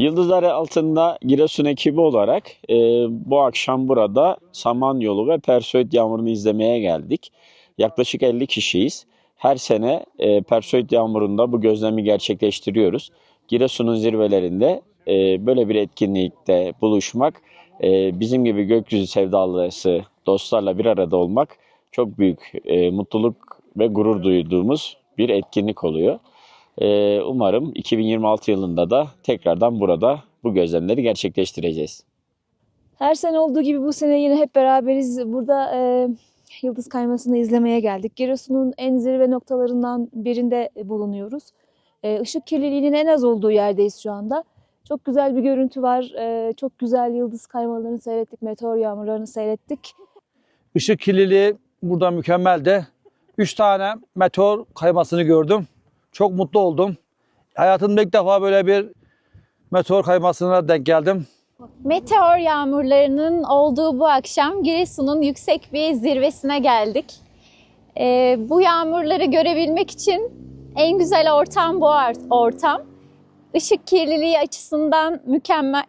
Yıldızları altında Giresun ekibi olarak e, bu akşam burada Samanyolu ve Perseid Yağmuru'nu izlemeye geldik. Yaklaşık 50 kişiyiz. Her sene e, Perseid Yağmuru'nda bu gözlemi gerçekleştiriyoruz. Giresun'un zirvelerinde e, böyle bir etkinlikte buluşmak, e, bizim gibi gökyüzü sevdalısı dostlarla bir arada olmak çok büyük e, mutluluk ve gurur duyduğumuz bir etkinlik oluyor. Ee, umarım 2026 yılında da tekrardan burada bu gözlemleri gerçekleştireceğiz. Her sene olduğu gibi bu sene yine hep beraberiz. Burada e, yıldız kaymasını izlemeye geldik. Giresun'un en zirve noktalarından birinde bulunuyoruz. E, ışık kirliliğinin en az olduğu yerdeyiz şu anda. Çok güzel bir görüntü var. E, çok güzel yıldız kaymalarını seyrettik. Meteor yağmurlarını seyrettik. Işık kirliliği burada mükemmel de. Üç tane meteor kaymasını gördüm. Çok mutlu oldum. Hayatımda ilk defa böyle bir meteor kaymasına denk geldim. Meteor yağmurlarının olduğu bu akşam Giresun'un yüksek bir zirvesine geldik. Ee, bu yağmurları görebilmek için en güzel ortam bu ortam. Işık kirliliği açısından mükemmel.